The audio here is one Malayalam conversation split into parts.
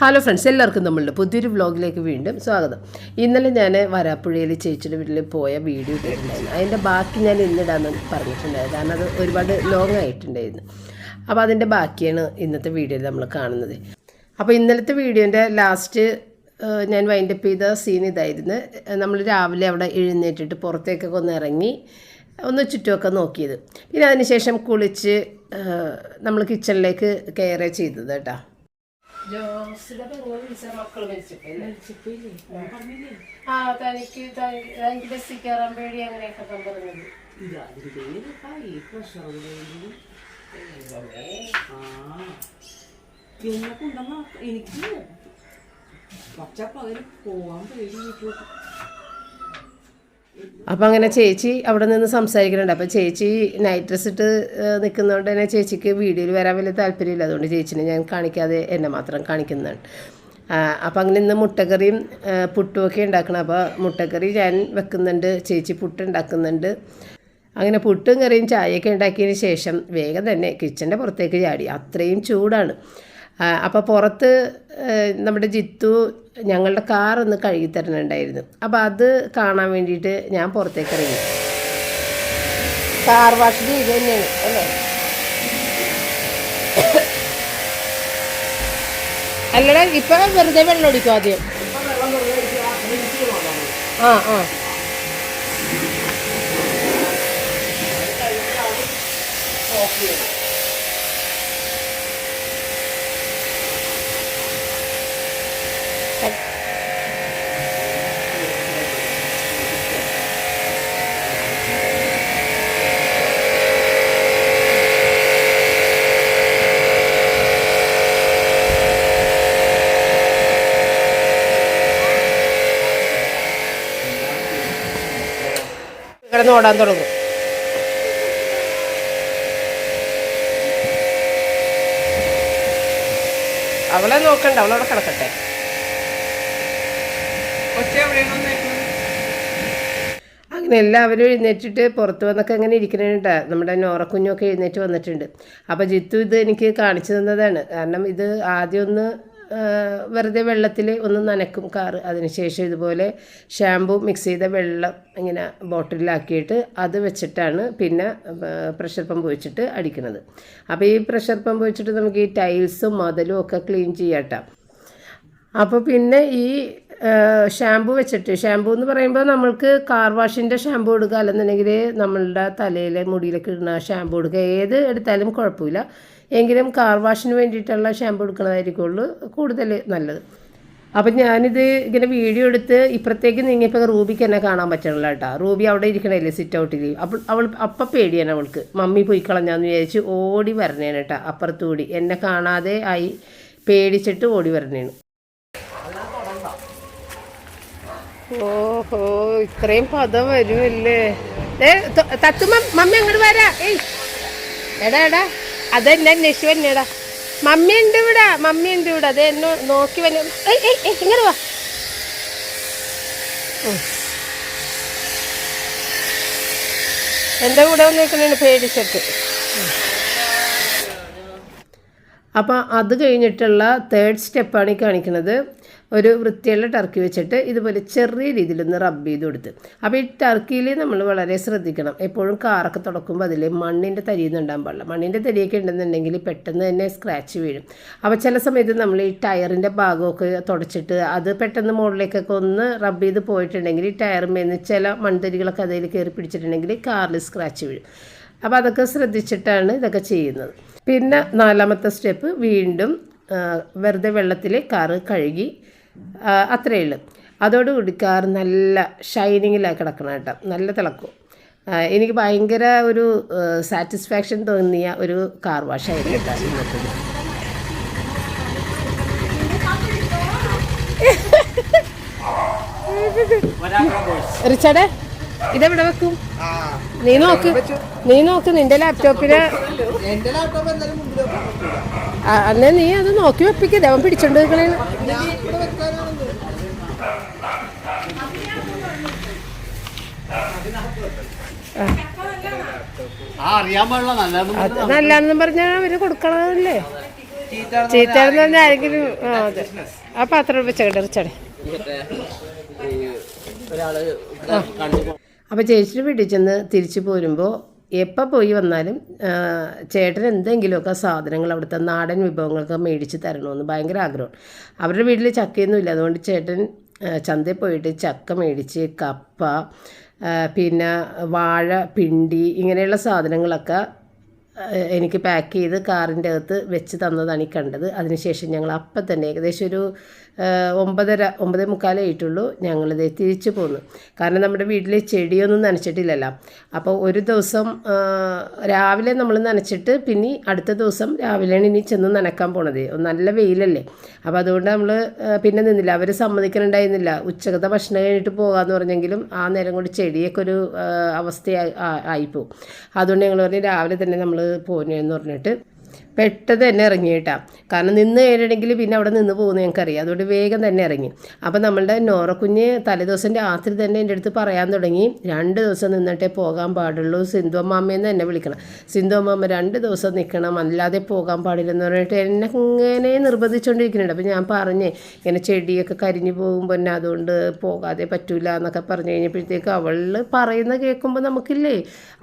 ഹലോ ഫ്രണ്ട്സ് എല്ലാവർക്കും നമ്മളുടെ പുതിയൊരു വ്ലോഗിലേക്ക് വീണ്ടും സ്വാഗതം. ഇന്നലെ ഞാൻ വരാപ്പുഴയിൽ ചേച്ചിയുടെ വീട്ടിൽ പോയ വീഡിയോ ഇട്ടിട്ടുണ്ടായിരുന്നു. അതിന്റെ ബാക്കി ഞാൻ ഇന്നിടാന്ന് പറഞ്ഞിട്ടുണ്ടായിരുന്നു. കാരണം അത് ഒരുപാട് ലോങ് ആയിട്ടുണ്ടായിരുന്നു. അപ്പോൾ അതിന്റെ ബാക്കിയാണ് ഇന്നത്തെ വീഡിയോയിൽ നമ്മൾ കാണുന്നത്. അപ്പോൾ ഇന്നലത്തെ വീഡിയോന്റെ ലാസ്റ്റ് ഞാൻ വൈൻഡപ്പ് ചെയ്ത സീൻ ഇതായിരുന്നു. നമ്മൾ രാവിലെ അവിടെ എഴുന്നേറ്റിട്ട് പുറത്തേക്കൊക്കെ ഒന്ന് ഇറങ്ങി ഒന്ന് ചുറ്റുമൊക്കെ നോക്കിയത്. പിന്നെ അതിനുശേഷം കുളിച്ച് നമ്മൾ കിച്ചണിലേക്ക് കയറേ ചെയ്തത് കേട്ടോ. ജോസിന്റെ പെങ്ങൾ വിളിച്ച മക്കൾ മരിച്ചിട്ടില്ലേ ആ. തനിക്ക് തനിക്ക് ബസ്സിൽ കയറാൻ പേടി അങ്ങനെയൊക്കെ പറഞ്ഞത് എന്നെ കൊണ്ടുവന്ന എനിക്ക് പച്ച പകൽ പോവാൻ പേടി. വീട്ടിലോട്ട് അപ്പം അങ്ങനെ ചേച്ചി അവിടെ നിന്ന് സംസാരിക്കുന്നുണ്ട്. അപ്പം ചേച്ചി നൈറ്റ് ഡ്രസ് ഇട്ട് നിൽക്കുന്നതുകൊണ്ട് തന്നെ ചേച്ചിക്ക് വീഡിയോയിൽ വരാൻ വലിയ താല്പര്യമില്ല. അതുകൊണ്ട് ചേച്ചിനെ ഞാൻ കാണിക്കാതെ എന്നെ മാത്രം കാണിക്കുന്നുണ്ട് അപ്പം അങ്ങനെ ഇന്ന് മുട്ടക്കറിയും പുട്ടുമൊക്കെ ഉണ്ടാക്കണം. അപ്പോൾ മുട്ടക്കറി ഞാൻ വെക്കുന്നുണ്ട്. ചേച്ചി പുട്ട് ഉണ്ടാക്കുന്നുണ്ട്. അങ്ങനെ പുട്ടും കറിയും ചായയൊക്കെ ഉണ്ടാക്കിയതിന് ശേഷം വേഗം തന്നെ കിച്ചന്റെ പുറത്തേക്ക് ചാടി. അത്രയും ചൂടാണ്. അപ്പോൾ പുറത്ത് നമ്മുടെ ജിത്തു ഞങ്ങളുടെ കാർ ഒന്ന് കഴുകി തരണുണ്ടായിരുന്നു. അപ്പോൾ അത് കാണാൻ വേണ്ടിയിട്ട് ഞാൻ പുറത്തേക്ക് ഇറങ്ങി. കാർ വാഷ് ചെയ്ത് തന്നെയാണ് അല്ലേ? അല്ലടാ ഇപ്പൊ വെറുതെ വെള്ളം ഒടിക്കും ആദ്യം? ആ ആ. കിടന്ന് ഓടാൻ തുടങ്ങും. അവളെ നോക്കണ്ട അവളവിടെ കിടക്കട്ടെ. അങ്ങനെ എല്ലാവരും എഴുന്നേറ്റിട്ട് പുറത്ത് വന്നൊക്കെ അങ്ങനെ ഇരിക്കണേട്ടാ നമ്മുടെ നോറക്കുഞ്ഞൊക്കെ എഴുന്നേറ്റ് വന്നിട്ടുണ്ട്. അപ്പോൾ ജിത്തു ഇത് എനിക്ക് കാണിച്ചു തന്നതാണ്. കാരണം ഇത് ആദ്യം ഒന്ന് വെറുതെ വെള്ളത്തിൽ ഒന്ന് നനക്കും കാറ്. അതിനുശേഷം ഇതുപോലെ ഷാമ്പു മിക്സ് ചെയ്ത വെള്ളം ഇങ്ങനെ ബോട്ടിലാക്കിയിട്ട് അത് വെച്ചിട്ടാണ് പിന്നെ പ്രഷർ പമ്പ് വെച്ചിട്ട് അടിക്കുന്നത്. അപ്പോൾ ഈ പ്രഷർ പമ്പ് വെച്ചിട്ട് നമുക്ക് ഈ ടൈൽസും മതലും ഒക്കെ ക്ലീൻ ചെയ്യാട്ടോ. അപ്പോൾ പിന്നെ ഈ ഷാമ്പു വെച്ചിട്ട് ഷാമ്പു എന്ന് പറയുമ്പോൾ നമ്മൾക്ക് കാർ വാഷിന്റെ ഷാമ്പു എടുക്കുക അല്ലെന്നുണ്ടെങ്കിൽ നമ്മളുടെ തലയിലെ മുടിയിലൊക്കെ ഇടുന്ന ഷാമ്പു എടുക്കുക. ഏത് എടുത്താലും കുഴപ്പമില്ല. എങ്കിലും കാർ വാഷിന് വേണ്ടിയിട്ടുള്ള ഷാമ്പു എടുക്കുന്നതായിരിക്കുള്ളൂ. കൂടുതൽ നല്ലത്. അപ്പം ഞാനിത് ഇങ്ങനെ വീഡിയോ എടുത്ത് ഇപ്പുറത്തേക്ക് നീങ്ങിയപ്പോൾ റൂബിക്ക് എന്നെ കാണാൻ പറ്റണില്ല കേട്ടോ. റൂബി അവിടെ ഇരിക്കണല്ലേ സിറ്റ് ഔട്ടിൽ അപ്പോൾ അവൾ അപ്പം പേടിയാണ് അവൾക്ക്. മമ്മി പോയി കളഞ്ഞാന്ന് വിചാരിച്ച് ഓടി വരണേണ് കേട്ടോ. അപ്പുറത്തുകൂടി എന്നെ കാണാതെ ആയി പേടിച്ചിട്ട് ഓടി വരണേണ്. ഓഹോ ഇത്രയും പദം വരുമല്ലേ? ഏ മമ്മി അങ്ങോട്ട് വരാ. ഏയ്. എടാ എടാ. അതെന്നെ അന്വേഷിച്ചു വന്നേടാ. മമ്മി ഉണ്ട് ഇവിടെ മമ്മി ഉണ്ട് ഇവിടെ. അത് എന്നെ നോക്കി വന്നു. ഇങ്ങനെ വാ. എന്റെ കൂടെ വന്ന് നിൽക്കുന്നുണ്ട് പേടിച്ചിട്ട്. അപ്പോൾ അത് കഴിഞ്ഞിട്ടുള്ള തേർഡ് സ്റ്റെപ്പാണ് ഈ കാണിക്കുന്നത്. ഒരു വൃത്തിയുള്ള ടർക്കി വെച്ചിട്ട് ഇതുപോലെ ചെറിയ രീതിയിലൊന്ന് റബ്ബ് ചെയ്ത് കൊടുത്ത്. അപ്പോൾ ഈ ടർക്കിയിൽ നമ്മൾ വളരെ ശ്രദ്ധിക്കണം. എപ്പോഴും കാറൊക്കെ തുടക്കുമ്പോൾ അതിൽ മണ്ണിന്റെ തരിയൊന്നും ഉണ്ടാകാൻ പാടില്ല. മണ്ണിന്റെ തരിയൊക്കെ ഉണ്ടെന്നുണ്ടെങ്കിൽ പെട്ടെന്ന് തന്നെ സ്ക്രാച്ച് വീഴും. അപ്പോൾ ചില സമയത്ത് നമ്മൾ ഈ ടയറിന്റെ ഭാഗമൊക്കെ തുടച്ചിട്ട് അത് പെട്ടെന്ന് മുകളിലേക്കൊക്കെ ഒന്ന് റബ്ബ് ചെയ്ത് പോയിട്ടുണ്ടെങ്കിൽ ഈ ടയറുമേന്ന് ചില മൺതരികളൊക്കെ അതിൽ കയറി പിടിച്ചിട്ടുണ്ടെങ്കിൽ കാറിൽ സ്ക്രാച്ച് വീഴും. അപ്പോൾ അതൊക്കെ ശ്രദ്ധിച്ചിട്ടാണ് ഇതൊക്കെ ചെയ്യുന്നത്. പിന്നെ നാലാമത്തെ സ്റ്റെപ്പ് വീണ്ടും വെറുതെ വെള്ളത്തിൽ കാറ് കഴുകി അത്രയേ ഉള്ളൂ. അതോടുകൂടി കാർ നല്ല ഷൈനിങ്ങിലാണ് കിടക്കണം കേട്ടോ. നല്ല തിളക്കും. എനിക്ക് ഭയങ്കര ഒരു സാറ്റിസ്ഫാക്ഷൻ തോന്നിയ ഒരു കാർ വാഷായിരുന്നു കേട്ടോ. ഇന്നത്തേത് റിച്ചാർഡ് ഇതെവിടെ വെക്കും? നീ നോക്ക്. നീ നോക്ക് നിന്റെ ലാപ്ടോപ്പിന് അന്നേ നീ അത് നോക്കി വെപ്പിക്കത് അവൻ പിടിച്ചോണ്ട് നിൽക്കണേ ഞാൻ ഇവിടെ വെക്കാനാണെന്ന് ആ അറിയാൻ പാടില്ല നല്ലതെന്ന് അത് നല്ലാന്നും പറഞ്ഞാൽ അവർ കൊടുക്കണതല്ലേ? ചീത്ത പറഞ്ഞാൽ ആരെങ്കിലും ആ അതെ. ആ പാത്രം വെച്ചേക്കട്ടെ റിച്ചാടെ അപ്പോൾ ചേച്ചിയുടെ വീട്ടിൽ ചെന്ന് തിരിച്ചു പോരുമ്പോൾ എപ്പോൾ പോയി വന്നാലും ചേട്ടൻ എന്തെങ്കിലുമൊക്കെ സാധനങ്ങൾ അവിടുത്തെ നാടൻ വിഭവങ്ങളൊക്കെ മേടിച്ച് തരണമെന്ന് ഭയങ്കര ആഗ്രഹം അവരുടെ വീട്ടിൽ ചക്കയൊന്നും ഇല്ല. അതുകൊണ്ട് ചേട്ടൻ ചന്തയിൽ പോയിട്ട് ചക്ക മേടിച്ച് കപ്പ പിന്നെ വാഴ പിണ്ടി ഇങ്ങനെയുള്ള സാധനങ്ങളൊക്കെ എനിക്ക് പാക്ക് ചെയ്ത് കാറിന്റെ അകത്ത് വെച്ച് തന്നതാണ് ഈ കണ്ടത്. അതിനുശേഷം ഞങ്ങൾ അപ്പം തന്നെ ഏകദേശം ഒരു ഒമ്പതര ഒമ്പതേ മുക്കാലേ ആയിട്ടുള്ളൂ ഞങ്ങളിത് തിരിച്ചു പോന്നു. കാരണം നമ്മുടെ വീട്ടിൽ ചെടിയൊന്നും നനച്ചിട്ടില്ലല്ലോ. അപ്പോൾ ഒരു ദിവസം രാവിലെ നമ്മൾ നനച്ചിട്ട് പിന്നെ അടുത്ത ദിവസം രാവിലെയാണ് ഇനി ചെന്ന് നനക്കാൻ പോണത്. നല്ല വെയിലല്ലേ. അപ്പോൾ അതുകൊണ്ട് നമ്മൾ പിന്നെ നിന്നില്ല. അവർ സമ്മതിക്കണുണ്ടായിരുന്നില്ല. ഉച്ചകത്തെ ഭക്ഷണം കഴിഞ്ഞിട്ട് പോകാമെന്ന് പറഞ്ഞെങ്കിലും ആ നേരം കൊണ്ട് ചെടിയൊക്കെ ഒരു അവസ്ഥയായി ആയിപ്പോവും. അതുകൊണ്ട് ഞങ്ങൾ പറഞ്ഞു രാവിലെ തന്നെ നമ്മൾ പോരുന്നു പറഞ്ഞിട്ട് പെട്ടെന്ന് തന്നെ ഇറങ്ങി കേട്ടോ കാരണം നിന്ന് കഴിഞ്ഞിട്ടുണ്ടെങ്കിൽ പിന്നെ അവിടെ നിന്ന് പോകുന്നത് ഞങ്ങൾക്കറിയാം. അതുകൊണ്ട് വേഗം തന്നെ ഇറങ്ങി. അപ്പം നമ്മളുടെ നോറക്കുഞ്ഞ് തലേദിവസം രാത്രി തന്നെ എന്റെ അടുത്ത് പറയാൻ തുടങ്ങി. രണ്ട് ദിവസം നിന്നിട്ടേ പോകാൻ പാടുള്ളൂ. സിന്ധു അമ്മാമ്മയെന്ന് എന്നെ വിളിക്കണം. സിന്ധു അമ്മാമ്മ രണ്ട് ദിവസം നിൽക്കണം. അല്ലാതെ പോകാൻ പാടില്ലെന്ന് പറഞ്ഞിട്ട് എന്നെ ഇങ്ങനെ നിർബന്ധിച്ചുകൊണ്ടിരിക്കുന്നുണ്ട് അപ്പം ഞാൻ പറഞ്ഞേ ഇങ്ങനെ ചെടിയൊക്കെ കരിഞ്ഞു പോകുമ്പോൾ എന്നെ അതുകൊണ്ട് പോകാതെ പറ്റൂല എന്നൊക്കെ പറഞ്ഞു കഴിഞ്ഞപ്പോഴത്തേക്ക് അവൾ പറയുന്ന കേൾക്കുമ്പോൾ നമുക്കില്ലേ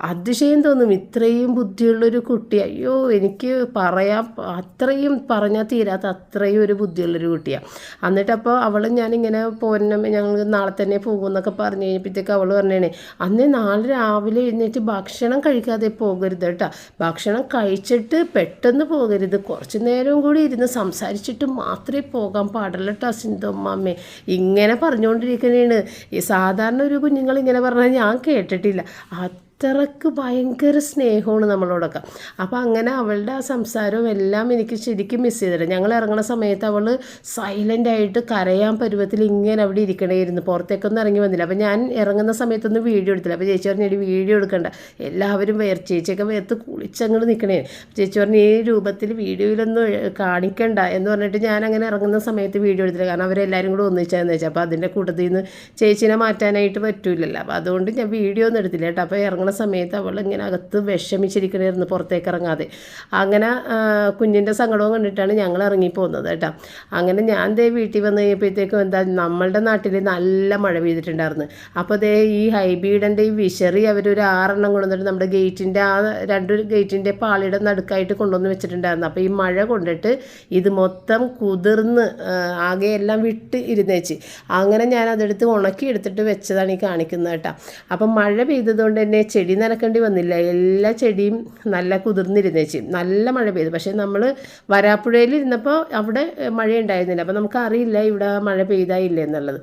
അതിശയം തോന്നും. ഇത്രയും ബുദ്ധിയുള്ളൊരു കുട്ടി. അയ്യോ എനിക്ക് പറയാൻ അത്രയും പറഞ്ഞാൽ തീരാത്ത അത്രയും ഒരു ബുദ്ധിയുള്ളൊരു കുട്ടിയാണ് എന്നിട്ടപ്പോൾ അവൾ ഞാനിങ്ങനെ പോരണം ഞങ്ങൾ നാളെ തന്നെ പോകും എന്നൊക്കെ പറഞ്ഞു കഴിഞ്ഞപ്പോഴത്തേക്ക് അവൾ പറഞ്ഞേണേ അന്നേ നാളെ രാവിലെ എഴുന്നേറ്റ് ഭക്ഷണം കഴിക്കാതെ പോകരുത് കേട്ടോ. ഭക്ഷണം കഴിച്ചിട്ട് പെട്ടെന്ന് പോകരുത്. കുറച്ച് നേരവും കൂടി ഇരുന്ന് സംസാരിച്ചിട്ട് മാത്രമേ പോകാൻ പാടുള്ളൂ കേട്ടോ സിന്ധുമ്മമ്മേ ഇങ്ങനെ പറഞ്ഞുകൊണ്ടിരിക്കുന്നതാണ് സാധാരണ ഒരു കുഞ്ഞുങ്ങൾ ഇങ്ങനെ പറഞ്ഞാൽ ഞാൻ കേട്ടിട്ടില്ല. അത്രയ്ക്ക് ഭയങ്കര സ്നേഹമാണ് നമ്മളോടൊക്കെ. അപ്പോൾ അങ്ങനെ അവളുടെ ആ സംസാരവും എല്ലാം എനിക്ക് ശരിക്കും മിസ് ചെയ്തിട്ടുണ്ട് ഞങ്ങൾ ഇറങ്ങുന്ന സമയത്ത് അവൾ സൈലന്റ് ആയിട്ട് കരയാൻ പരുവത്തിൽ ഇങ്ങനെ അവിടെ ഇരിക്കണമായിരുന്നു പുറത്തേക്കൊന്നും ഇറങ്ങി വന്നില്ല. അപ്പോൾ ഞാൻ ഇറങ്ങുന്ന സമയത്തൊന്നും വീഡിയോ എടുത്തില്ല. അപ്പോൾ ചേച്ചി പറഞ്ഞു ഇനി വീഡിയോ എടുക്കണ്ട. എല്ലാവരും വേർ ചേച്ചിയൊക്കെ വേർത്ത് കുളിച്ചങ്ങോട്ട് നിൽക്കണേ ചേച്ചി പറഞ്ഞു ഈ രൂപത്തിൽ വീഡിയോയിലൊന്നും കാണിക്കണ്ട. എന്ന് പറഞ്ഞിട്ട് ഞാൻ അങ്ങനെ ഇറങ്ങുന്ന സമയത്ത് വീഡിയോ എടുത്തില്ല. കാരണം അവരെല്ലാവരും കൂടെ ഒന്നിച്ചാന്ന് വെച്ചാൽ അപ്പോൾ അതിന്റെ കൂട്ടത്തിൽ നിന്ന് ചേച്ചീനെ മാറ്റാനായിട്ട് പറ്റൂലല്ലോ. അപ്പോൾ അതുകൊണ്ട് ഞാൻ വീഡിയോ ഒന്നും എടുത്തില്ല കേട്ടോ. അപ്പോൾ ഇറങ്ങുന്ന സമയത്ത് അവൾ ഇങ്ങനെ അകത്ത് വിഷമിച്ചിരിക്കണമായിരുന്നു പുറത്തേക്ക് ഇറങ്ങാതെ അങ്ങനെ കുഞ്ഞിന്റെ സങ്കടവും കണ്ടിട്ടാണ് ഞങ്ങൾ ഇറങ്ങിപ്പോകുന്നത് കേട്ടോ. അങ്ങനെ ഞാൻ ദേ വീട്ടിൽ വന്ന് കഴിഞ്ഞപ്പോഴത്തേക്കും എന്താ നമ്മളുടെ നാട്ടിൽ നല്ല മഴ പെയ്തിട്ടുണ്ടായിരുന്നു. അപ്പോൾ ദേ ഈ ഹൈബീഡന്റെ ഈ വിശറി അവരൊരു ആറെണ്ണം കൊണ്ടുവന്നിട്ട് നമ്മുടെ ഗേറ്റിന്റെ ആ രണ്ട് ഗേറ്റിന്റെ പാളിയുടെ നടുക്കായിട്ട് കൊണ്ടുവന്ന് വെച്ചിട്ടുണ്ടായിരുന്നു. അപ്പോൾ ഈ മഴ കൊണ്ടിട്ട് ഇത് മൊത്തം കുതിർന്ന് ആകെ എല്ലാം വിട്ട് ഇരുന്നേച്ച്. അങ്ങനെ ഞാൻ അതെടുത്ത് ഉണക്കി എടുത്തിട്ട് വെച്ചതാണ് ഈ കാണിക്കുന്നത് കേട്ടോ. അപ്പം മഴ പെയ്തതുകൊണ്ട് തന്നെ ചെടി നനക്കേണ്ടി വന്നില്ല. എല്ലാ ചെടിയും നല്ല കുതിർന്നിരുന്നേച്ച് നല്ല മഴ പെയ്തു. പക്ഷേ നമ്മൾ വരാപ്പുഴയിൽ ഇരുന്നപ്പോൾ അവിടെ മഴ ഉണ്ടായിരുന്നില്ല അപ്പോൾ നമുക്കറിയില്ല ഇവിടെ മഴ പെയ്തായില്ല എന്നുള്ളത്.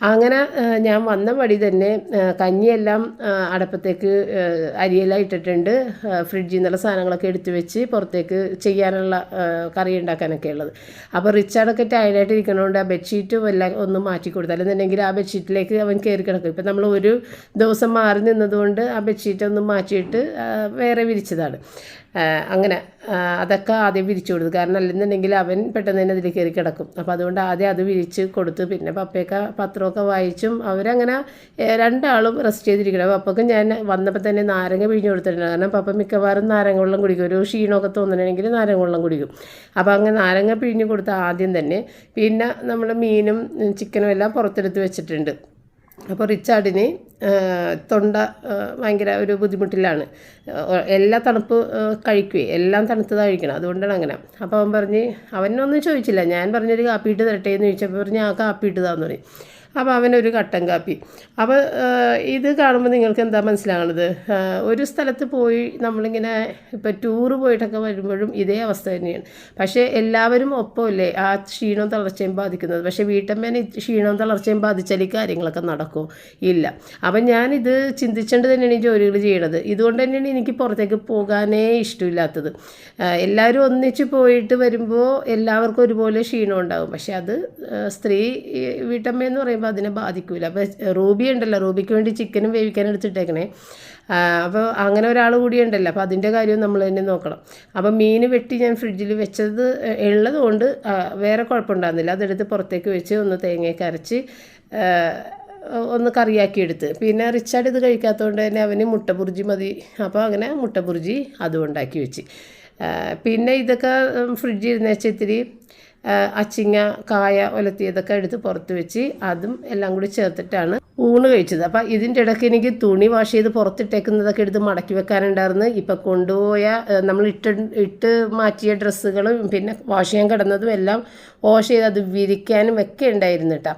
അങ്ങനെ ഞാൻ വന്ന വഴി തന്നെ കഞ്ഞിയെല്ലാം അടപ്പത്തേക്ക് അരിയെല്ലാം ഇട്ടിട്ടുണ്ട്. ഫ്രിഡ്ജിൽ നിന്നുള്ള സാധനങ്ങളൊക്കെ എടുത്തു വെച്ച് പുറത്തേക്ക് ചെയ്യാനുള്ള കറി ഉണ്ടാക്കാനൊക്കെ ഉള്ളത്. അപ്പോൾ റിച്ചാർഡൊക്കെ ടയർഡായിട്ട് ഇരിക്കണോണ്ട് ആ ബെഡ്ഷീറ്റും എല്ലാം ഒന്ന് മാറ്റി കൊടുത്തു അല്ലെന്നുണ്ടെങ്കിൽ ആ ബെഡ്ഷീറ്റിലേക്ക് അവൻ കയറി കിടക്കും. ഇപ്പം നമ്മൾ ഒരു ദിവസം മാറി നിന്നതുകൊണ്ട് ആ ബെഡ്ഷീറ്റ് ഒന്ന് മാറ്റിയിട്ട് വേറെ വിരിച്ചതാണ്. അങ്ങനെ അതൊക്കെ ആദ്യം വിരിച്ചു കൊടുത്തു. കാരണം അല്ലെന്നുണ്ടെങ്കിൽ അവൻ പെട്ടെന്ന് തന്നെ അതിൽ കയറി കിടക്കും. അപ്പോൾ അതുകൊണ്ട് ആദ്യം അത് വിരിച്ച് കൊടുത്തു. പിന്നെ പപ്പയൊക്കെ പത്രമൊക്കെ വായിച്ചും അവരങ്ങനെ രണ്ടാളും റെസ്റ്റ് ചെയ്തിരിക്കണം. പപ്പയ്ക്ക് ഞാൻ വന്നപ്പോൾ തന്നെ നാരങ്ങ പിഴിഞ്ഞ് കൊടുത്തിട്ടുണ്ട്. കാരണം പപ്പ മിക്കവാറും നാരങ്ങ വെള്ളം കുടിക്കും. ഒരു ക്ഷീണമൊക്കെ തോന്നണമെങ്കിൽ നാരങ്ങ വെള്ളം കുടിക്കും. അപ്പോൾ അങ്ങനെ നാരങ്ങ പിഴിഞ്ഞ് കൊടുത്ത ആദ്യം തന്നെ. പിന്നെ നമ്മൾ മീനും ചിക്കനും എല്ലാം പുറത്തെടുത്ത് വെച്ചിട്ടുണ്ട്. അപ്പോൾ റിച്ചാർഡിന് തൊണ്ട ഭയങ്കര ഒരു ബുദ്ധിമുട്ടിലാണ്. എല്ലാ തണുപ്പ് കഴിക്കുകയും എല്ലാം തണുത്തത് കഴിക്കണം അതുകൊണ്ടാണ് അങ്ങനെ. അപ്പോൾ അവൻ പറഞ്ഞ് അവനൊന്നും ചോദിച്ചില്ല. ഞാൻ പറഞ്ഞൊരു കാപ്പി ഇട്ട് തരട്ടെ എന്ന് ചോദിച്ചപ്പോൾ പറഞ്ഞ് ആ കാപ്പി തന്നു പറയും. അപ്പോൾ അവനൊരു കട്ടൻ കാപ്പി. അപ്പോൾ ഇത് കാണുമ്പോൾ നിങ്ങൾക്ക് എന്താ മനസ്സിലാകണത്? ഒരു സ്ഥലത്ത് പോയി നമ്മളിങ്ങനെ ഇപ്പോൾ ടൂറ് പോയിട്ടൊക്കെ വരുമ്പോഴും ഇതേ അവസ്ഥ തന്നെയാണ്. പക്ഷേ എല്ലാവരും ഒപ്പമല്ലേ ആ ക്ഷീണവും തളർച്ചയും ബാധിക്കുന്നത്? പക്ഷേ വീട്ടമ്മേനെ ക്ഷീണവും തളർച്ചയും ബാധിച്ചാൽ ഈ കാര്യങ്ങളൊക്കെ നടക്കുമോ ഇല്ല. അപ്പം ഞാനിത് ചിന്തിച്ചുകൊണ്ട് തന്നെയാണ് ഈ ജോലികൾ ചെയ്യണത്. ഇതുകൊണ്ട് തന്നെയാണ് എനിക്ക് പുറത്തേക്ക് പോകാനേ ഇഷ്ടമില്ലാത്തത്. എല്ലാവരും ഒന്നിച്ച് പോയിട്ട് വരുമ്പോൾ എല്ലാവർക്കും ഒരുപോലെ ക്ഷീണം ഉണ്ടാകും പക്ഷേ അത് സ്ത്രീ വീട്ടമ്മ എന്ന് പറയുമ്പോൾ അതിനെ ബാധിക്കില്ല അപ്പോൾ റൂബി ഉണ്ടല്ലോ റൂബിക്ക് വേണ്ടി ചിക്കനും വേവിക്കാൻ എടുത്തിട്ടേക്കണേ. അപ്പോൾ അങ്ങനെ ഒരാൾ കൂടി ഉണ്ടല്ലോ. അപ്പോൾ അതിന്റെ കാര്യവും നമ്മൾ തന്നെ നോക്കണം. അപ്പോൾ മീൻ വെട്ടി ഞാൻ ഫ്രിഡ്ജിൽ വെച്ചത് ഉള്ളത് കൊണ്ട് വേറെ കുഴപ്പമുണ്ടായിരുന്നില്ല. അതെടുത്ത് പുറത്തേക്ക് വെച്ച് ഒന്ന് തേങ്ങയൊക്കെ അരച്ച് ഒന്ന് കറിയാക്കി എടുത്ത്. പിന്നെ റിച്ചാർഡ് ഇത് കഴിക്കാത്തതുകൊണ്ട് തന്നെ അവന് മുട്ട മതി. അപ്പോൾ അങ്ങനെ മുട്ട ബുർജി അതും ഉണ്ടാക്കി വെച്ച്. പിന്നെ ഇതൊക്കെ ഫ്രിഡ്ജിൽ ഇരുന്ന് ഇത്തിരി അച്ചിങ്ങ കായ ഒലത്തിയതൊക്കെ എടുത്ത് പുറത്ത് വെച്ച് അതും എല്ലാം കൂടി ചേർത്തിട്ടാണ് ഊണ് കഴിച്ചത്. അപ്പം ഇതിന്റെ ഇടയ്ക്ക് എനിക്ക് തുണി വാഷ് ചെയ്ത് പുറത്തിട്ടേക്കുന്നതൊക്കെ എടുത്ത് മടക്കി വെക്കാനുണ്ടായിരുന്നു. ഇപ്പം കൊണ്ടുപോയ നമ്മൾ ഇട്ട് ഇട്ട് മാറ്റിയ ഡ്രസ്സുകളും പിന്നെ വാഷ് ചെയ്യാൻ കിടന്നതും എല്ലാം വാഷ് ചെയ്ത് അത് വിരിക്കാനും ഒക്കെ ഉണ്ടായിരുന്നു കേട്ടോ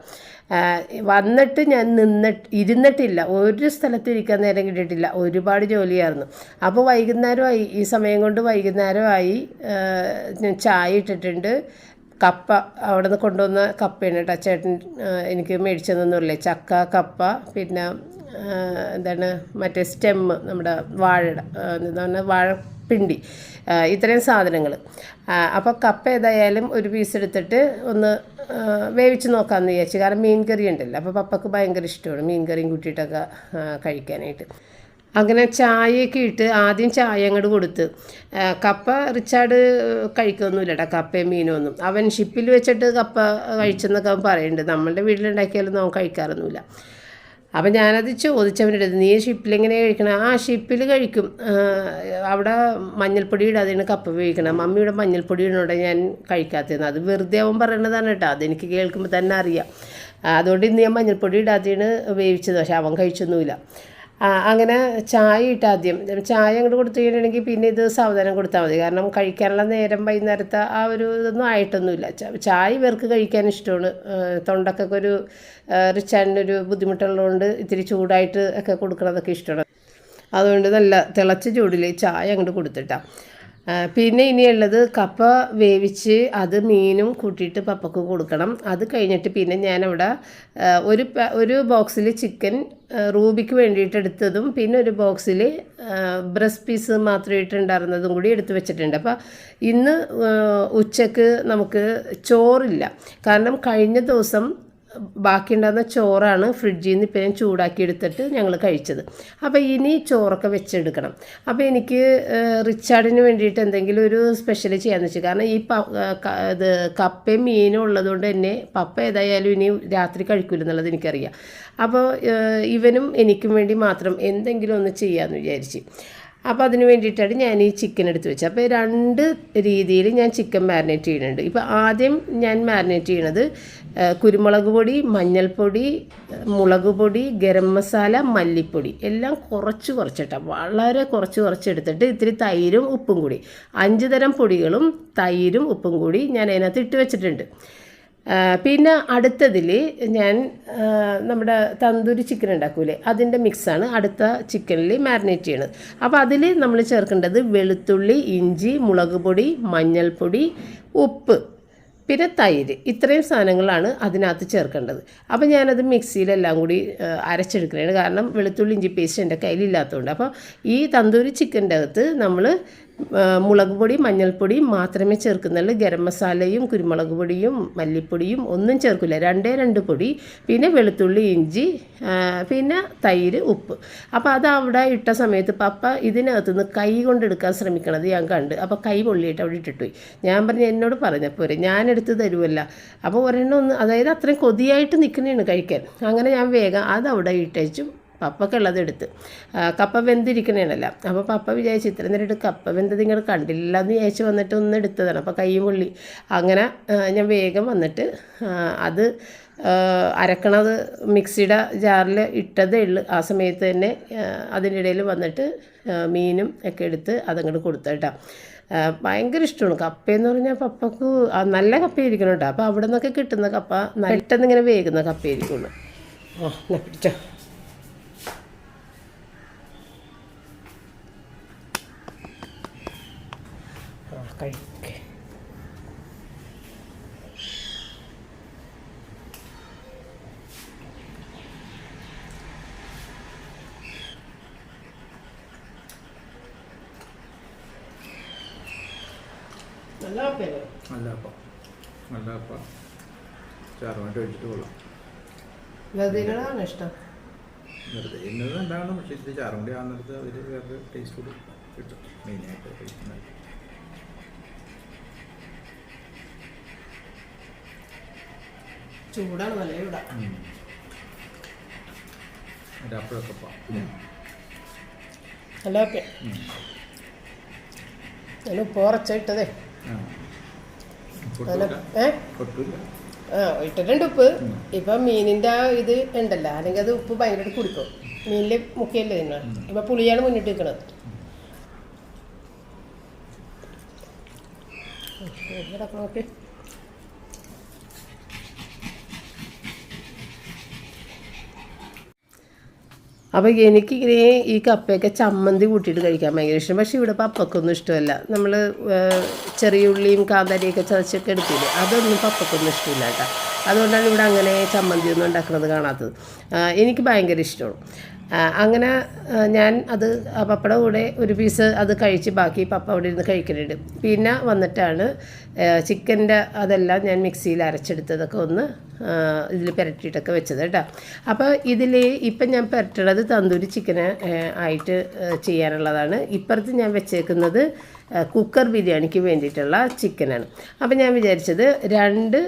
വന്നിട്ട് ഞാൻ നിന്നിട്ട് ഇരുന്നിട്ടില്ല. ഒരു സ്ഥലത്ത് ഇരിക്കാൻ നേരം കിട്ടിയിട്ടില്ല. ഒരുപാട് ജോലിയായിരുന്നു. അപ്പോൾ വൈകുന്നേരമായി ഈ സമയം കൊണ്ട് വൈകുന്നേരമായി ഞാൻ ചായ ഇട്ടിട്ടുണ്ട്. കപ്പ അവിടെ നിന്ന് കൊണ്ടുവന്ന കപ്പയാണ് കേട്ടോ ചേട്ടൻ എനിക്ക് മേടിച്ചു തന്നൊന്നുമില്ലേ ചക്ക കപ്പ പിന്നെ എന്താണ് മറ്റേ സ്റ്റെമ്മ് നമ്മുടെ വാഴയുടെ എന്താ പറഞ്ഞാൽ വാഴപ്പിണ്ടി ഇത്രയും സാധനങ്ങൾ. അപ്പോൾ കപ്പ ഏതായാലും ഒരു പീസ് എടുത്തിട്ട് ഒന്ന് വേവിച്ച് നോക്കാമെന്ന് വിചാരിച്ചു. കാരണം മീൻ കറി ഉണ്ടല്ലോ. അപ്പോൾ പപ്പക്ക് ഭയങ്കര ഇഷ്ടമാണ് മീൻ കറിയും കൂട്ടിയിട്ടൊക്കെ കഴിക്കാനായിട്ട്. അങ്ങനെ ചായയൊക്കെ ഇട്ട് ആദ്യം ചായ അങ്ങോട്ട് കൊടുത്ത്. കപ്പ റിച്ചാർഡ് കഴിക്കൊന്നുമില്ല കേട്ടോ കപ്പയും മീനും ഒന്നും അവൻ ഷിപ്പിൽ വെച്ചിട്ട് കപ്പ കഴിച്ചെന്നൊക്കെ അവൻ പറയുന്നുണ്ട് നമ്മളുടെ വീട്ടിലുണ്ടാക്കിയാലൊന്നും അവൻ കഴിക്കാറൊന്നുമില്ല. അപ്പം ഞാനത് ചോദിച്ചവന്റെ നീ ഷിപ്പിൽ എങ്ങനെ കഴിക്കണം? ആ ഷിപ്പിൽ കഴിക്കും. അവിടെ മഞ്ഞൾപ്പൊടി ഇടാതെയാണ് കപ്പ ഉപയോഗിക്കണം മമ്മിയുടെ മഞ്ഞൾപ്പൊടി ഇടുന്നോടെ ഞാൻ കഴിക്കാത്തതെന്ന്. അത് വെറുതെ അവൻ പറയണതാണ് കേട്ടോ. അതെനിക്ക് കേൾക്കുമ്പോൾ തന്നെ അറിയാം. അതുകൊണ്ട് ഇന്ന് ഞാൻ മഞ്ഞൾപ്പൊടി ഇടാതെയാണ് വേവിച്ചത്. പക്ഷെ അവൻ കഴിച്ചൊന്നുമില്ല. അങ്ങനെ ചായ ഇട്ട് ആദ്യം. ചായ അങ്ങോട്ട് കൊടുത്തു കഴിഞ്ഞിട്ടുണ്ടെങ്കിൽ പിന്നെ ഇത് സാവധാനം കൊടുത്താൽ മതി. കാരണം കഴിക്കാനുള്ള നേരം വൈകുന്നേരത്തെ ആ ഒരു ഇതൊന്നും ആയിട്ടൊന്നുമില്ല. ചായ ഇവർക്ക് കഴിക്കാൻ ഇഷ്ടമാണ്. തൊണ്ടക്കൊക്കെ ഒരു റിച്ചാനൊരു ബുദ്ധിമുട്ടുള്ളതുകൊണ്ട് ഇത്തിരി ചൂടായിട്ട് ഒക്കെ കൊടുക്കണതൊക്കെ ഇഷ്ടമാണ്. അതുകൊണ്ട് നല്ല തിളച്ച ചൂടിൽ ചായ അങ്ങോട്ട് കൊടുത്തിട്ടാ. ആ, പിന്നെ ഇനിയുള്ളത് കപ്പ വേവിച്ച് അത് മീനും കൂട്ടിയിട്ട് പപ്പക്ക് കൊടുക്കണം. അത് കഴിഞ്ഞിട്ട് പിന്നെ ഞാനവിടെ ഒരു ഒരു ബോക്സിൽ ചിക്കൻ റൂബിക്ക് വേണ്ടിയിട്ട് എടുത്തതും പിന്നെ ഒരു ബോക്സിൽ ബ്രസ് പീസ് മാത്രം ഉണ്ടായിരുന്നതും കൂടി എടുത്തു വെച്ചിട്ടുണ്ട്. അപ്പോൾ ഇന്ന് ഉച്ചയ്ക്ക് നമുക്ക് ചോറില്ല. കാരണം കഴിഞ്ഞ ദിവസം ബാക്കിയുണ്ടാകുന്ന ചോറാണ് ഫ്രിഡ്ജിൽ നിന്ന് ഇപ്പം ഞാൻ ചൂടാക്കി എടുത്തിട്ട് ഞങ്ങൾ കഴിച്ചത്. അപ്പോൾ ഇനി ചോറൊക്കെ വെച്ചെടുക്കണം. അപ്പോൾ എനിക്ക് റിച്ചാർഡിന് വേണ്ടിയിട്ട് എന്തെങ്കിലും ഒരു സ്പെഷ്യൽ ചെയ്യാമെന്ന് വെച്ചു കാരണം ഈ ഇത് കപ്പയും മീനും ഉള്ളതുകൊണ്ട് തന്നെ പപ്പ ഏതായാലും ഇനി രാത്രി കഴിക്കില്ല എന്നുള്ളത് എനിക്കറിയാം. അപ്പോൾ ഇവനും എനിക്കും വേണ്ടി മാത്രം എന്തെങ്കിലും ഒന്ന് ചെയ്യാമെന്ന് വിചാരിച്ച്. അപ്പോൾ അതിന് വേണ്ടിയിട്ടാണ് ഞാൻ ഈ ചിക്കൻ എടുത്ത് വെച്ചത്. അപ്പോൾ രണ്ട് രീതിയിൽ ഞാൻ ചിക്കൻ മാരിനേറ്റ് ചെയ്യുന്നുണ്ട്. ഇപ്പോൾ ആദ്യം ഞാൻ മാരിനേറ്റ് ചെയ്യണത് കുരുമുളക് പൊടി മഞ്ഞൾപ്പൊടി മുളക് പൊടി ഗരം മസാല മല്ലിപ്പൊടി. എല്ലാം കുറച്ച് കുറച്ചിട്ടാണ് വളരെ കുറച്ച് കുറച്ചെടുത്തിട്ട് ഇത്തിരി തൈരും ഉപ്പും കൂടി. അഞ്ച് തരം പൊടികളും തൈരും ഉപ്പും കൂടി ഞാൻ അതിനകത്ത് ഇട്ട് വെച്ചിട്ടുണ്ട്. പിന്നെ അടുത്തതിൽ ഞാൻ നമ്മുടെ തന്തൂരി ചിക്കൻ ഉണ്ടാക്കൂലേ? അതിന്റെ മിക്സാണ് അടുത്ത ചിക്കനിൽ മാരിനേറ്റ് ചെയ്യണത്. അപ്പോൾ അതിൽ നമ്മൾ ചേർക്കേണ്ടത് വെളുത്തുള്ളി ഇഞ്ചി മുളക് പൊടി മഞ്ഞൾപ്പൊടി ഉപ്പ് പിന്നെ തൈര്. ഇത്രയും സാധനങ്ങളാണ് അതിനകത്ത് ചേർക്കേണ്ടത്. അപ്പോൾ ഞാനത് മിക്സിയിലെല്ലാം കൂടി അരച്ചെടുക്കുകയാണ് കാരണം വെളുത്തുള്ളി ഇഞ്ചി പേസ്റ്റ് എന്റെ കയ്യിലില്ലാത്തതുകൊണ്ട് അപ്പോൾ ഈ തന്തൂരി ചിക്കന്റെ അകത്ത് നമ്മൾ മുളക് പൊടി മഞ്ഞൾപ്പൊടി മാത്രമേ ചേർക്കുന്നുള്ളൂ. ഗരം മസാലയും കുരുമുളക് പൊടിയും മല്ലിപ്പൊടിയും ഒന്നും ചേർക്കില്ല. രണ്ടേ രണ്ട് പൊടി പിന്നെ വെളുത്തുള്ളി ഇഞ്ചി പിന്നെ തൈര് ഉപ്പ്. അപ്പോൾ അത് അവിടെ ഇട്ട സമയത്ത് പപ്പ ഇതിനകത്ത് നിന്ന് കൈ കൊണ്ടെടുക്കാൻ ശ്രമിക്കണത് ഞാൻ കണ്ട്. അപ്പോൾ കൈ പൊള്ളിയിട്ട് അവിടെ ഇട്ടിട്ട് പോയി ഞാൻ പറഞ്ഞു എന്നോട് പറഞ്ഞപ്പോൾ ഞാനെടുത്ത് തരുമല്ല അപ്പോൾ ഒരെണ്ണം ഒന്ന് അതായത് അത്രയും കൊതിയായിട്ട് നിൽക്കുന്നതാണ് കഴിക്കാൻ. അങ്ങനെ ഞാൻ വേഗം അത് ഇട്ടേച്ചും. പപ്പക്കുള്ളത് എടുത്ത്. കപ്പ വെന്തിരിക്കണേണല്ല അപ്പോൾ പപ്പ വിചാരിച്ചു ഇത്ര നേരം ഇട്ട് കപ്പ വെന്തത് നിങ്ങൾ കണ്ടില്ല എന്ന് വന്നിട്ട് ഒന്ന് എടുത്തതാണ്. അപ്പോൾ കൈയും പൊള്ളി. അങ്ങനെ ഞാൻ വേഗം വന്നിട്ട് അത് അരക്കണത് മിക്സിയുടെ ജാറിൽ ഇട്ടതേ ഉള്ളു. ആ സമയത്ത് തന്നെ അതിനിടയിൽ വന്നിട്ട് മീനും ഒക്കെ എടുത്ത് അതങ്ങോട്ട് കൊടുത്തു കേട്ടോ. ഭയങ്കര ഇഷ്ടമാണ്. കപ്പയെന്ന് പറഞ്ഞാൽ പപ്പക്ക് നല്ല കപ്പയായിരിക്കണം കേട്ടോ. അപ്പോൾ അവിടെ നിന്നൊക്കെ കിട്ടുന്ന കപ്പ പെട്ടെന്ന് ഇങ്ങനെ വേകുന്ന കപ്പയായിരിക്കുള്ളൂ. ആ എന്നാ പിടിച്ചോ ആ കഴിക്കേ നല്ല കപ്പയല്ലേ നല്ല അപ്പം നല്ല അപ്പം ചാറുമായിട്ട് ഒഴിച്ചിട്ട് കൊള്ളാം. വെറുതെയാണ് ഇഷ്ടം? വെറുതെ ഇന്നത് എന്താണ് പക്ഷേ ഇത്തിരി ചാറും കൂടി ആകുന്നിടത്ത് ഒരു വേറൊരു ടേസ്റ്റ് കൂടി കിട്ടും. മെയിനായിട്ട് കഴിക്കുന്നത് ചൂടാണ് നല്ല ഇവിടെ കപ്പ ഞാൻ ഉപ്പ് കുറച്ചിട്ടതേ. ആ ഇട്ടിട്ടുണ്ട് ഉപ്പ്. ഇപ്പൊ മീനിന്റെ ആ ഇത് ഉണ്ടല്ലോ. അല്ലെങ്കിൽ അത് ഉപ്പ് ഭയങ്കരമായിട്ട് കുടിക്കും. മീനിൽ മുക്കിയല്ലേ തിന്നാ? ഇപ്പൊ പുളിയാണ് മുന്നിട്ട് നിൽക്കണത് നോക്കി. അപ്പോൾ എനിക്കിങ്ങനെ ഈ കപ്പയൊക്കെ ചമ്മന്തി കൂട്ടിയിട്ട് കഴിക്കാൻ ഭയങ്കര ഇഷ്ടം. പക്ഷേ ഇവിടെ പപ്പക്കൊന്നും ഇഷ്ടമല്ല. നമ്മൾ ചെറിയ ഉള്ളിയും കാന്താരിയൊക്കെ ചതച്ചൊക്കെ എടുത്തില്ലേ അതൊന്നും പപ്പക്കൊന്നും ഇഷ്ടമില്ല കേട്ടോ. അതുകൊണ്ടാണ് ഇവിടെ അങ്ങനെ ചമ്മന്തി ഒന്നും ഉണ്ടാക്കുന്നത് കാണാത്തത്. എനിക്ക് ഭയങ്കര ഇഷ്ടമാണ്. അങ്ങനെ ഞാൻ അത് പപ്പയുടെ കൂടെ ഒരു പീസ് അത് കഴിച്ച് ബാക്കി പപ്പ അവിടെ ഇരുന്ന് കഴിക്കലിടും പിന്നെ വന്നിട്ടാണ് ചിക്കന്റെ അതെല്ലാം ഞാൻ മിക്സിയിൽ അരച്ചെടുത്തതൊക്കെ ഒന്ന് ഇതിൽ പുരട്ടിയിട്ടൊക്കെ വെച്ചത് കേട്ടോ. അപ്പോൾ ഇതിൽ ഇപ്പം ഞാൻ പുരട്ടണത് തന്തൂരി ചിക്കന് ആയിട്ട് ചെയ്യാനുള്ളതാണ്. ഇപ്പുറത്ത് ഞാൻ വെച്ചേക്കുന്നത് കുക്കർ ബിരിയാണിക്ക് വേണ്ടിയിട്ടുള്ള ചിക്കനാണ് അപ്പോൾ ഞാൻ വിചാരിച്ചത് രണ്ട്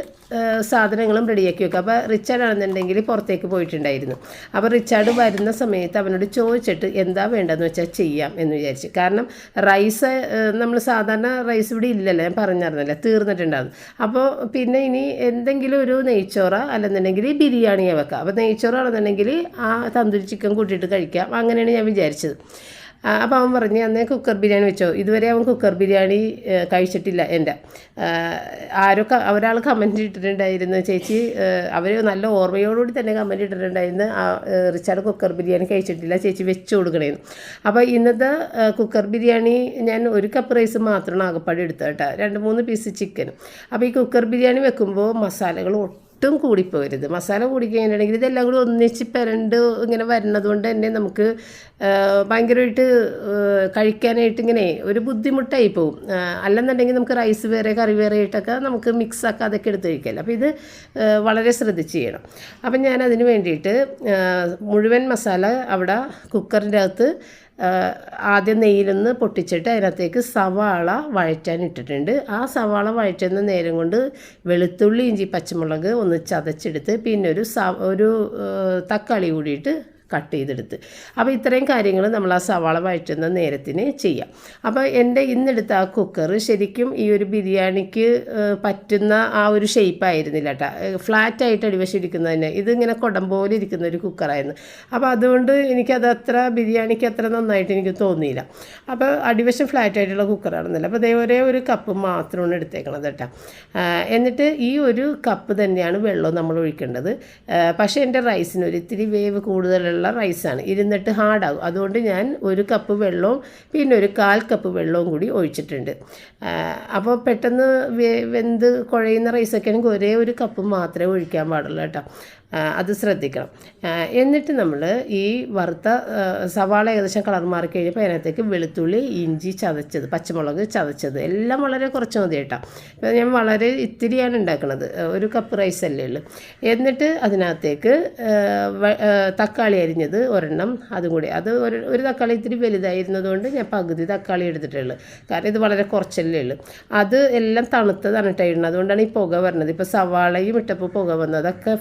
സാധനങ്ങളും റെഡിയാക്കി വെക്കുക അപ്പോൾ റിച്ചാർഡ് ആണെന്നുണ്ടെങ്കിൽ പുറത്തേക്ക് പോയിട്ടുണ്ടായിരുന്നു. അപ്പോൾ റിച്ചാർഡ് വരുന്ന സമയത്ത് അവനോട് ചോദിച്ചിട്ട് എന്താ വേണ്ടതെന്ന് വെച്ചാൽ ചെയ്യാം എന്ന് വിചാരിച്ചു. കാരണം റൈസ് നമ്മൾ സാധാരണ റൈസ് ഇവിടെ ഇല്ലല്ലോ ഞാൻ പറഞ്ഞിരുന്നല്ലോ തീർന്നിട്ടുണ്ടാകും അപ്പോൾ പിന്നെ ഇനി എന്തെങ്കിലും ഒരു നെയ്ച്ചോറ അല്ലെന്നുണ്ടെങ്കിൽ ബിരിയാണിയെ വെക്കാം. അപ്പോൾ നെയ്ച്ചോറാണെന്നുണ്ടെങ്കിൽ ആ തന്തൂരി ചിക്കൻ കൂട്ടിയിട്ട് കഴിക്കാം. അങ്ങനെയാണ് ഞാൻ വിചാരിച്ചത്. അപ്പോൾ അവൻ പറഞ്ഞ് അന്നേ കുക്കർ ബിരിയാണി വെച്ചോ. ഇതുവരെ അവൻ കുക്കർ ബിരിയാണി കഴിച്ചിട്ടില്ല എന്റെ. ആരൊക്കെ ഒരാൾ കമന്റ് ഇട്ടിട്ടുണ്ടായിരുന്നു ചേച്ചി അവർ നല്ല ഓർമ്മയോടുകൂടി തന്നെ കമന്റ് ഇട്ടിട്ടുണ്ടായിരുന്നു റിച്ചാർഡ് കുക്കർ ബിരിയാണി കഴിച്ചിട്ടില്ല ചേച്ചി വെച്ച് കൊടുക്കണേന്ന്. അപ്പോൾ ഇന്നത്തെ കുക്കർ ബിരിയാണി ഞാൻ ഒരു കപ്പ് റൈസ് മാത്രമാണ് ആകപ്പാടി എടുത്തത് കേട്ടോ. രണ്ട് മൂന്ന് പീസ് ചിക്കൻ അപ്പോൾ ഈ കുക്കർ ബിരിയാണി വെക്കുമ്പോൾ മസാലകൾ കൂടിപ്പോകരുത്. മസാല കൂടിക്കഴിഞ്ഞിട്ടുണ്ടെങ്കിൽ ഇതെല്ലാം കൂടി ഒന്നിച്ച് പെരണ്ട് ഇങ്ങനെ വരുന്നത് കൊണ്ട് തന്നെ നമുക്ക് ഭയങ്കരമായിട്ട് കഴിക്കാനായിട്ട് ഇങ്ങനെ ഒരു ബുദ്ധിമുട്ടായി പോവും. അല്ലെന്നുണ്ടെങ്കിൽ നമുക്ക് റൈസ് വേറെ കറി വേറെ ആയിട്ടൊക്കെ നമുക്ക് മിക്സ് ആക്കി അതൊക്കെ എടുത്ത് കഴിക്കാമല്ലോ. അപ്പോൾ ഇത് വളരെ ശ്രദ്ധിച്ച് ചെയ്യണം. അപ്പം ഞാൻ അതിന് വേണ്ടിയിട്ട് മുഴുവൻ മസാല അവിടെ കുക്കറിന്റെ അകത്ത് ആദ്യം നെയ്യിലൊന്ന് പൊട്ടിച്ചിട്ട് അതിനകത്തേക്ക് സവാള വഴറ്റാൻ ഇട്ടിട്ടുണ്ട്. ആ സവാള വഴറ്റുന്ന നേരം കൊണ്ട് വെളുത്തുള്ളി ഇഞ്ചി പച്ചമുളക് ഒന്ന് ചതച്ചെടുത്ത് പിന്നെ ഒരു സ ഒരു തക്കാളി കൂടിയിട്ട് കട്ട് ചെയ്തെടുത്ത്. അപ്പോൾ ഇത്രയും കാര്യങ്ങൾ നമ്മൾ ആ സവാള വഴറ്റുന്ന നേരത്തിന് ചെയ്യാം. അപ്പോൾ എന്റെ ഇന്നെടുത്ത ആ കുക്കർ ശരിക്കും ഈ ഒരു ബിരിയാണിക്ക് പറ്റുന്ന ആ ഒരു ഷേപ്പ് ആയിരുന്നില്ല കേട്ടോ ഫ്ലാറ്റായിട്ട് അടിവശം ഇരിക്കുന്നതിന്. ഇതിങ്ങനെ കുടം പോലെ ഇരിക്കുന്ന ഒരു കുക്കറായിരുന്നു. അപ്പോൾ അതുകൊണ്ട് എനിക്കത് അത്ര ബിരിയാണിക്ക് അത്ര നന്നായിട്ട് എനിക്ക് തോന്നിയില്ല. അപ്പോൾ അടിവശം ഫ്ലാറ്റ് ആയിട്ടുള്ള കുക്കറാണെന്നല്ല. അപ്പോൾ അതേ ഒരേ ഒരു കപ്പ് മാത്രമാണ് എടുത്തേക്കണത് കേട്ടോ എന്നിട്ട് ഈ ഒരു കപ്പ് തന്നെയാണ് വെള്ളം നമ്മൾ ഒഴിക്കേണ്ടത്. പക്ഷേ എന്റെ റൈസിന് ഒരു ഇത്തിരി വേവ് കൂടുതലുള്ള റൈസാണ്. ഇരുന്നിട്ട് ഹാർഡാകും അതുകൊണ്ട് ഞാൻ ഒരു കപ്പ് വെള്ളവും പിന്നെ ഒരു കാൽ കപ്പ് വെള്ളവും കൂടി ഒഴിച്ചിട്ടുണ്ട്. അപ്പോൾ പെട്ടെന്ന് വെന്ത് കുഴയുന്ന റൈസൊക്കെ ആണെങ്കിൽ ഒരേ ഒരു കപ്പ് മാത്രമേ ഒഴിക്കാൻ പാടുള്ളൂ കേട്ടോ. അത് ശ്രദ്ധിക്കണം. എന്നിട്ട് നമ്മൾ ഈ വറുത്ത സവാള ഏകദേശം കളർ മാറി കഴിഞ്ഞപ്പോൾ അതിനകത്തേക്ക് വെളുത്തുള്ളി ഇഞ്ചി ചതച്ചത് പച്ചമുളക് ചതച്ചത് എല്ലാം വളരെ കുറച്ച് മതി കേട്ടോ. ഞാൻ വളരെ ഇത്തിരിയാണ് ഉണ്ടാക്കുന്നത് ഒരു കപ്പ് റൈസ് അല്ലേ ഉള്ളൂ. എന്നിട്ട് അതിനകത്തേക്ക് തക്കാളി അരിഞ്ഞത് ഒരെണ്ണം അതും കൂടി. അത് ഒരു ഒരു തക്കാളി ഇത്തിരി വലുതായിരുന്നതുകൊണ്ട് ഞാൻ പകുതി തക്കാളി എടുത്തിട്ടുള്ളൂ. കാരണം ഇത് വളരെ കുറച്ചല്ലേ ഉള്ളൂ. അത് എല്ലാം തണുത്തതാണ് ഇട്ടായിരുന്നത് അതുകൊണ്ടാണ് ഈ പുക വരുന്നത് ഇപ്പോൾ സവാളയും ഇട്ടപ്പോൾ പുക വന്നതൊക്കെ അതൊക്കെ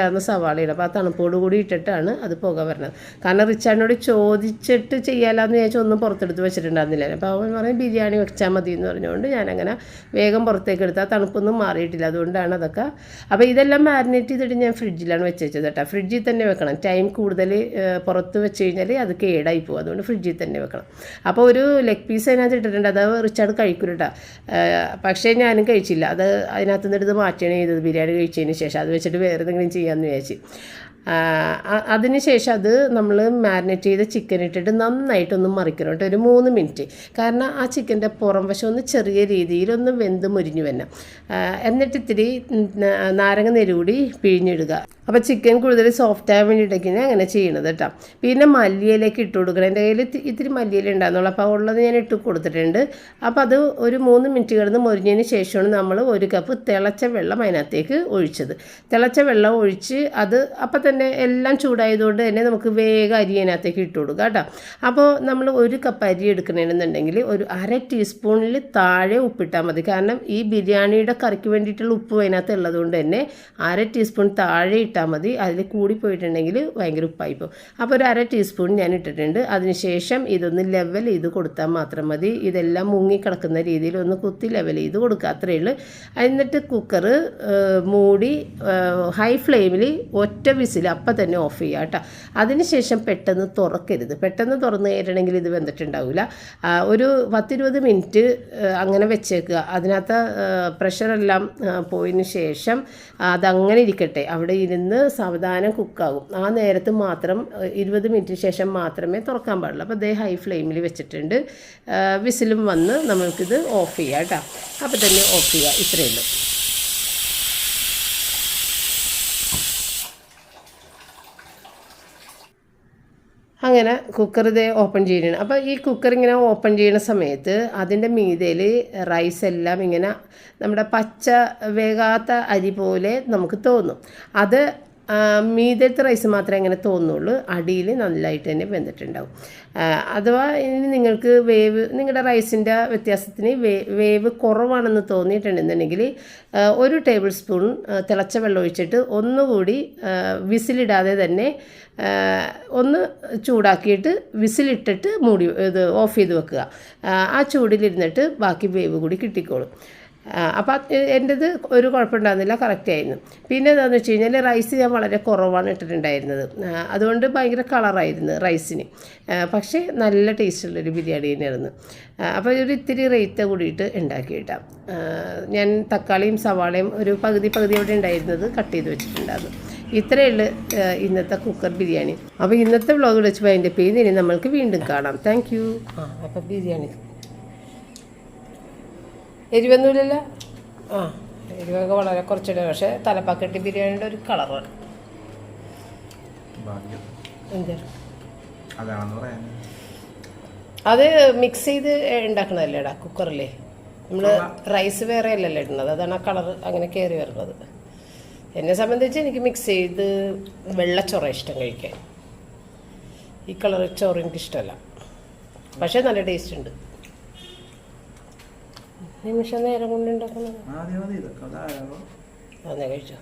ഫ്രിഡ്ജിലുണ്ടായിരുന്ന സവാളയുടെ അപ്പോൾ ആ തണുപ്പോട് കൂടി ഇട്ടിട്ടാണ് അത് പുക വരുന്നത് കാരണം റിച്ചാർഡിനോട് ചോദിച്ചിട്ട് ചെയ്യാലാന്ന് ചോദിച്ചാൽ ഒന്നും പുറത്തെടുത്ത് വെച്ചിട്ടുണ്ടായിരുന്നില്ല. അപ്പോൾ അവൻ പറയും ബിരിയാണി വെച്ചാൽ മതി എന്ന് പറഞ്ഞുകൊണ്ട് ഞാനങ്ങനെ വേഗം പുറത്തേക്ക് എടുത്ത് ആ തണുപ്പൊന്നും മാറിയിട്ടില്ല. അതുകൊണ്ടാണ് അതൊക്കെ. അപ്പോൾ ഇതെല്ലാം മാരിനേറ്റ് ചെയ്തിട്ട് ഞാൻ ഫ്രിഡ്ജിലാണ് വെച്ച് വെച്ചത് കേട്ടോ. ഫ്രിഡ്ജിൽ തന്നെ വെക്കണം. ടൈം കൂടുതൽ പുറത്ത് വെച്ച് കഴിഞ്ഞാൽ അത് കേടായി പോകും. അതുകൊണ്ട് ഫ്രിഡ്ജിൽ തന്നെ വെക്കണം. അപ്പോൾ ഒരു ലെഗ് പീസ് അതിനകത്ത് ഇട്ടിട്ടുണ്ട്. അത് റിച്ചാർഡ് കഴിക്കൂലട്ടാ പക്ഷേ ഞാനും കഴിച്ചില്ല. അത് അതിനകത്ത് നിന്ന് എടുത്ത് മാറ്റുകയാണ് ചെയ്തത്. ബിരിയാണി കഴിച്ചതിന് ശേഷം. അത് വെച്ചിട്ട് വേറെ എന്തെങ്കിലും ചെയ്യാമെന്ന് വിചാരിച്ചു. അതിന് ശേഷം അത് നമ്മൾ മാരിനേറ്റ് ചെയ്ത ചിക്കൻ ഇട്ടിട്ട് നന്നായിട്ടൊന്ന് മറിക്കണം കേട്ടോ. ഒരു മൂന്ന് മിനിറ്റ് കാരണം ആ ചിക്കന്റെ പുറം വശം ഒന്ന് ചെറിയ രീതിയിലൊന്ന് വെന്ത് മുരിഞ്ഞു വരണം. എന്നിട്ട് ഇത്തിരി നാരങ്ങ നെരുകൂടി കൂടി പിഴിഞ്ഞിടുക. അപ്പോൾ ചിക്കൻ കൂടുതൽ സോഫ്റ്റ് ആകാൻ വേണ്ടിയിട്ടൊക്കെയാണ് അങ്ങനെ ചെയ്യണത് കേട്ടോ. പിന്നെ മല്ലിയിലേക്ക് ഇട്ട് കൊടുക്കണം. എന്റെ കയ്യിൽ ഇത്തി- ഇത്തിരി മല്ലിയില ഉണ്ടായിരുന്നുള്ളൂ. അപ്പോൾ ഉള്ളത് ഞാൻ ഇട്ട് കൊടുത്തിട്ടുണ്ട്. അപ്പോൾ അത് ഒരു മൂന്ന് മിനിറ്റ് കിടന്ന് മുരിഞ്ഞതിന് ശേഷമാണ് നമ്മൾ ഒരു കപ്പ് തിളച്ച വെള്ളം അതിനകത്തേക്ക് ഒഴിച്ചത്. തിളച്ച വെള്ളം ഒഴിച്ച് അത് അപ്പം തന്നെ എല്ലാം ചൂടായതുകൊണ്ട് തന്നെ നമുക്ക് വേഗം അരി അതിനകത്തേക്ക് ഇട്ട് കൊടുക്കാം കേട്ടോ. അപ്പോൾ നമ്മൾ ഒരു കപ്പ് അരി എടുക്കണമെന്നുണ്ടെങ്കിൽ ഒരു അര ടീസ്പൂണിൽ താഴെ ഉപ്പിട്ടാൽ മതി. കാരണം ഈ ബിരിയാണിയുടെ കറിക്ക് വേണ്ടിയിട്ടുള്ള ഉപ്പ് അതിനകത്ത് ഉള്ളതുകൊണ്ട് തന്നെ അര ടീസ്പൂൺ താഴെ ഇട്ടാൽ മതി. അതിൽ കൂടി പോയിട്ടുണ്ടെങ്കിൽ ഭയങ്കര ഉപ്പായി പോകും. അപ്പോൾ ഒരു അര ടീസ്പൂൺ ഞാൻ ഇട്ടിട്ടുണ്ട്. അതിനുശേഷം ഇതൊന്ന് ലെവൽ ചെയ്ത് കൊടുത്താൽ മാത്രം മതി. ഇതെല്ലാം മുങ്ങിക്കിടക്കുന്ന രീതിയിൽ ഒന്ന് കുത്തി ലെവൽ ചെയ്ത് കൊടുക്കുക. അത്രയേ ഉള്ളൂ. എന്നിട്ട് കുക്കർ മൂടി ഹൈ ഫ്ലെയിമിൽ ഒറ്റ വിസിൽ അപ്പം തന്നെ ഓഫ് ചെയ്യുക കേട്ടോ. അതിനുശേഷം പെട്ടെന്ന് തുറക്കരുത്. പെട്ടെന്ന് തുറന്ന് കയറണമെങ്കിൽ ഇത് വെന്തിട്ടുണ്ടാവില്ല. ഒരു പത്തിരുപത് മിനിറ്റ് അങ്ങനെ വെച്ചേക്കുക. അതിനകത്ത് പ്രഷറെല്ലാം പോയതിന് ശേഷം അതങ്ങനെ ഇരിക്കട്ടെ. അവിടെ ഇരുന്ന് സാവധാനം കുക്കാകും. ആ നേരത്ത് മാത്രം ഇരുപത് മിനിറ്റിന് ശേഷം മാത്രമേ തുറക്കാൻ പാടുള്ളൂ. അപ്പോൾ അതേ ഹൈ ഫ്ലെയിമിൽ വെച്ചിട്ടുണ്ട്. വിസിലും വന്ന് നമ്മൾക്കിത് ഓഫ് ചെയ്യാം കേട്ടോ. അപ്പോൾ തന്നെ ഓഫ് ചെയ്യുക. ഇത്രയേ ഉള്ളൂ. അങ്ങനെ കുക്കർ ഇത് ഓപ്പൺ ചെയ്യണം. അപ്പോൾ ഈ കുക്കർ ഇങ്ങനെ ഓപ്പൺ ചെയ്യുന്ന സമയത്ത് അതിന്റെ മീതയിൽ റൈസ് എല്ലാം ഇങ്ങനെ നമ്മുടെ പച്ച വേകാത്ത അരി പോലെ നമുക്ക് തോന്നും. അത് മീതത്തെ റൈസ് മാത്രമേ അങ്ങനെ തോന്നുള്ളൂ. അടിയിൽ നല്ലതായിട്ട് തന്നെ വെന്തിട്ടുണ്ടാവും. അഥവാ ഇനി നിങ്ങൾക്ക് വേവ് നിങ്ങളുടെ റൈസിന്റെ വ്യത്യാസത്തിന് വേ വേവ് കുറവാണെന്ന് തോന്നിയിട്ടുണ്ടെന്നുണ്ടെങ്കിൽ ഒരു ടേബിൾ സ്പൂൺ തിളച്ച വെള്ളം ഒഴിച്ചിട്ട് ഒന്നുകൂടി വിസിലിടാതെ തന്നെ ഒന്ന് ചൂടാക്കിയിട്ട് വിസിലിട്ടിട്ട് മൂടി ഇത് ഓഫ് ചെയ്ത് വെക്കുക. ആ ചൂടിലിരുന്നിട്ട് ബാക്കി വേവ് കൂടി കിട്ടിക്കോളും. അപ്പോൾ എന്റെത് ഒരു കുഴപ്പമുണ്ടായിരുന്നില്ല കറക്റ്റ് ആയിരുന്നു. പിന്നെ എന്താണെന്ന് വെച്ച് കഴിഞ്ഞാൽ റൈസ് ഞാൻ വളരെ കുറവാണ് ഇട്ടിട്ടുണ്ടായിരുന്നത്. അതുകൊണ്ട് ഭയങ്കര കളറായിരുന്നു റൈസിന് പക്ഷേ നല്ല ടേസ്റ്റുള്ളൊരു ബിരിയാണി തന്നെയായിരുന്നു. അപ്പോൾ ഒരു ഇത്തിരി റേറ്റ് കൂടിയിട്ട് ഉണ്ടാക്കി കിട്ടാം. ഞാൻ തക്കാളിയും സവാളയും ഒരു പകുതി പകുതി അവിടെ ഉണ്ടായിരുന്നത് കട്ട് ചെയ്ത് വെച്ചിട്ടുണ്ടായിരുന്നു. ഇത്രയേ ഉള്ളൂ ഇന്നത്തെ കുക്കർ ബിരിയാണി. അപ്പോൾ ഇന്നത്തെ വ്ളോഗ് വെച്ച് പേര് ഇനി നമ്മൾക്ക് വീണ്ടും കാണാം. താങ്ക് യു ആ അപ്പോൾ ബിരിയാണി എരിവൊന്നുമില്ലല്ലോ? ആ എരിവൊക്കെ വളരെ കുറച്ചിടുക പക്ഷേ തലപ്പാക്കെട്ടി ബിരിയാണിയുടെ ഒരു കളറാണ് അത് മിക്സ് ചെയ്ത് ഉണ്ടാക്കണതല്ലേടാ? കുക്കറിലേ. നമ്മൾ റൈസ് വേറെ അല്ലല്ലോ ഇടുന്നത്. അതാണ് ആ കളർ അങ്ങനെ കയറി വരുന്നത്. എന്നെ സംബന്ധിച്ച് എനിക്ക് മിക്സ് ചെയ്ത് വെള്ളച്ചൊറ ഇഷ്ടം കഴിക്കാൻ. ഈ കളർ ചോറ് എനിക്ക് ഇഷ്ടമല്ല പക്ഷേ നല്ല ടേസ്റ്റ് ഉണ്ട്. നിമിഷം നേരം കൊണ്ടുണ്ടാക്കുന്നത് അതെ കഴിച്ചോ.